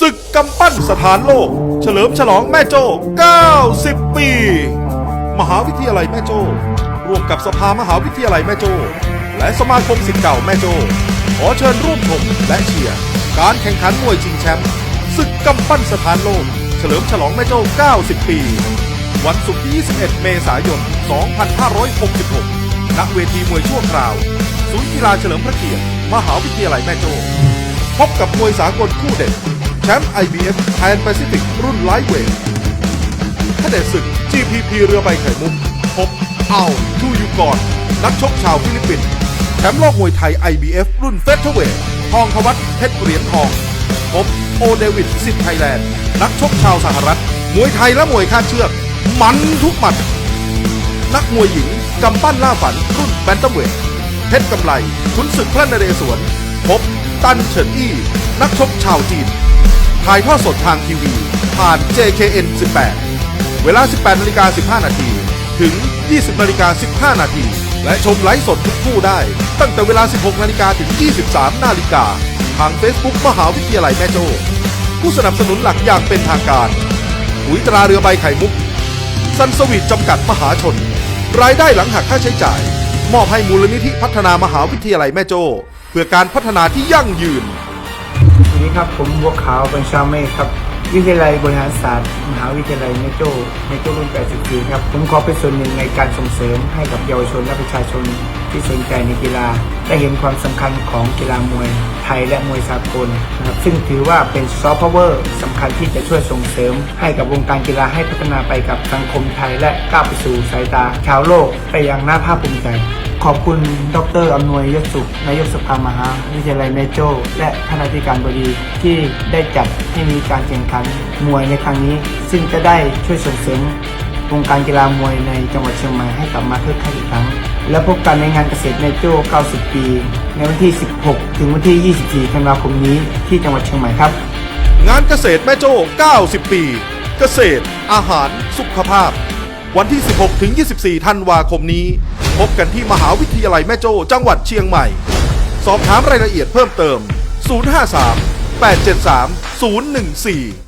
ศึกกำปั้นสถานโลก เฉลิมฉลองแม่โจ้ 90 ปี มหาวิทยาลัยแม่โจ้ ร่วมกับสภามหาวิทยาลัยแม่โจ้ และสมาคมศิษย์เก่าแม่โจ้ ขอเชิญร่วมชมและเชียร์การแข่งขันมวยชิงแชมป์ศึกกำปั้นสถานโลก เฉลิมฉลองแม่โจ้ 90 ปี วันศุกร์ที่ 21 เมษายน 2566ณเวทีมวยชั่วคราว ศูนย์กีฬาเฉลิมพระเกียรติ มหาวิทยาลัยแม่โจ้ พบกับมวยสากลคู่เด็ด แชมป์ IBF Thailand Pacific รุ่นไลท์เวทถ้าเดศึก GPP เรือใบไข่มุกพบเอาทูยูกอนนักชกชาวฟิลิปปินส์แชมป์โลกมวยไทย IBF รุ่นเฟเธอร์เวททองทวัฒน์เพชรเหรียญทองพบโอเดวิดสิทธิ์ไทยแลนด์ นักชกชาวสหรัฐ มวยไทยและมวยคาดเชือก มันทุกหมัด นักมวยหญิงกำปั้นล่าฝันรุ่นแบนตัมเวทเพชรกำไลขุนศึกพระนเรศวรพบตันเฉินอี้ นักชกชาวจีน ถ่ายทอดสดทางทีวี ผ่าน JKN 18 เวลา 18นาฬิกา15 นาที ถึง 20นาฬิกา15 นาที และชมไลฟ์สดทุกคู่ได้ ตั้งแต่เวลา 16นาฬิกาถึง 23นาฬิกา ทาง Facebook มหาวิทยาลัยแม่โจ้ผู้สนับสนุนหลักอย่างเป็นทางการปุ๋ยตราเรือใบไข่มุกซันสวีทจำกัดมหาชน รายได้หลังหักค่าใช้จ่าย มอบให้มูลนิธิพัฒนามหาวิทยาลัยแม่โจ้เพื่อการพัฒนาที่ยั่งยืน สวัสดีครับผมบัวขาวบัญชาเมฆครับ วิทยาลัยบริหารศาสตร์ มหาวิทยาลัยเมโจเมโจรุ่น80ปีครับ ผมขอเป็นส่วนหนึ่งในการส่งเสริมให้กับเยาวชนและประชาชนที่สนใจในกีฬา ได้เห็นความสำคัญของกีฬามวยไทยและมวยสากลนะครับซึ่งถือว่าเป็นซอฟต์พาวเวอร์สำคัญที่จะช่วยส่งเสริม ให้กับวงการกีฬาให้พัฒนาไปกับสังคมไทยและก้าวไปสู่สายตาชาวโลกไปอย่างน่าภาคภูมิใจ ขอบคุณดรอำนวยยศสุขนายกสภามหาวิทยาลัยเมโจและคณะธิการบดีที่ได้จัดให้มีการแข่งขันมวยในครั้งนี้ ซึ่งจะได้ช่วยส่งเสริมวงการกีฬามวยในจังหวัดเชียงใหม่ให้กลับมาคึกคักอีกครั้ง และพบกันในงานเกษตรเมโจ90 ปี ในวันที่ 16 ถึงวันที่ 24ธันวาคมนี้ที่จังหวัดเชียงใหม่ครับ งานเกษตรแม่โจ้90 ปี เกษตร อาหาร สุขภาพ วันที่ 16 ถึง 24 ธันวาคมนี้ พบกันที่มหาวิทยาลัยแม่โจ้จังหวัดเชียงใหม่ สอบถามรายละเอียดเพิ่มเติม 053 873 014